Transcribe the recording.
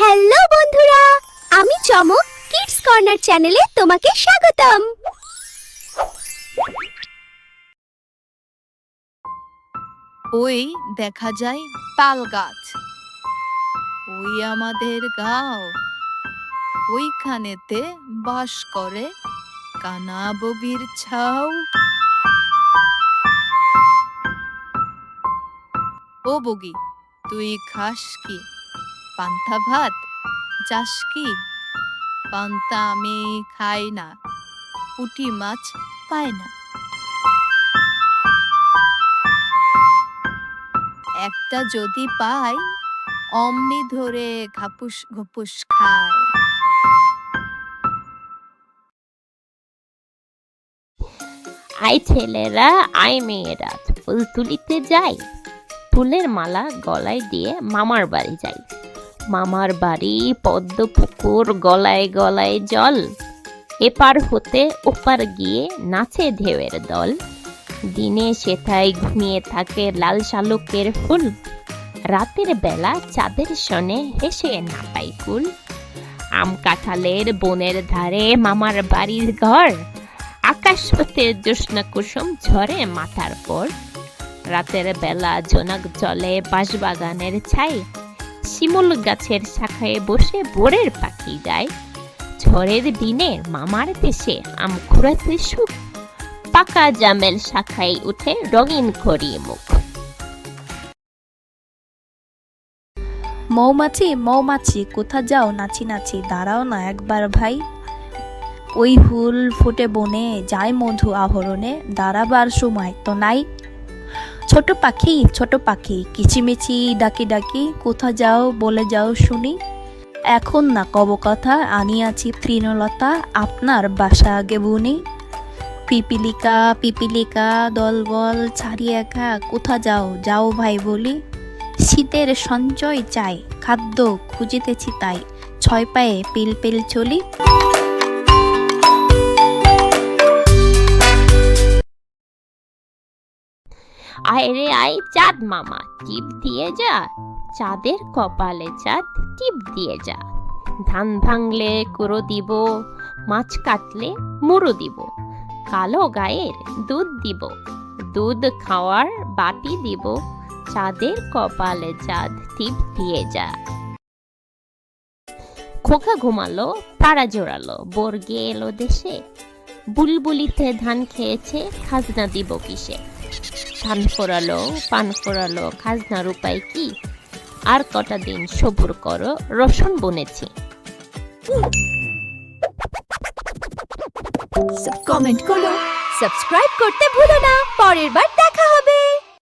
Hello বন্ধুরা, আমি চমক কিডস কর্নার চ্যানেলে তোমাকে স্বাগতম। ওই দেখা যায় তাল গাছ। ওই আমাদের গাঁও। ওইখানেতে বাস করে কানা ববির ছাও ও বগি, তুই খাস কি? পান্তা ভাত? চাস কি? পান্তা আমি খাই না, পুটি মাছ পায় না। একটা যদি পাই, অমনি ধরে ঘাপুস ঘুপুস খায়। আই ছেলেরা আই মেয়েরা, ফুল তুলিতে যাই। ফুলের মালা গলায় দিয়ে মামার বাড়ি যাই। মামার বাড়ি, পদ্ম পুকুর, গলায় গলায় জল। এপার হতে ওপার গিয়ে নাচে ঢেউয়ের দল। দিনে সেথায় ঘুমিয়ে থাকে লাল শালুকের ফুল। রাতের বেলা চাঁদের সনে হেসে না পাই কুল আম কাঁঠালের বনের ধারে মামার বাড়ির ঘর। আকাশ হতে জ্যোৎস্না কুসুম ঝরে মাথার পর রাতের বেলা জোনাক জলে বাঁশবাগানের ছাই। শিমুল গাছের শাখায় বসে বোরের পাখি যায় ঝড়ের দিনে মামার দেশে আম খুঁড়াতে সুখ। পাকা জামেল শাখায় উঠে রঙিন করি মুখ। মৌমাছি মৌমাছি, কোথা যাও নাচি নাচি, দাঁড়াও না একবার ভাই। ওই ফুল ফুটে বনে, যায় মধু আহরণে, দাঁড়াবার সময় তো নাই। ছোট পাখি ছোট পাখি, কিচিমিচি, ডাকি ডাকি, কোথা যাও বলে যাও শুনি। এখন না কব কথা আনিয়াছি তৃণলতা, আপনার বাসা আগে বুনি। পিপিলিকা পিপিলিকা, দলবল, ছাড়ি একা, কোথা যাও যাও ভাই বলি। শীতের সঞ্চয় চাই, খাদ্য খুঁজিতেছি তাই, ছয় পায়ে পিল পিল চলি। আয় আয় চাঁদ মামা, টিপ দিয়ে যা। চাঁদের কপালে চাঁদ, টিপ দিয়ে যা। ধান ভাঙলে কুড়ো দিব, মাছ কাটলে মুড়ো দিব। কালো গায়ের দুধ দিব, দুধ খাওয়ার বাটি দিব। চাঁদের কপালে চাঁদ, টিপ দিয়ে যা। খোকা ঘুমালো, তারা জোড়ালো, বর্গে এলো দেশে। বুলবুলিতে ধান খেয়েছে, খাজনা দিব কিসে? ধান ফোরালো পান ফোরালো খাজনার উপায় কি? আর কটা দিন সবুর করো, রসুন বনেছি। কমেন্ট করো সাবস্ক্রাইব করতে ভুলো না, পরের বার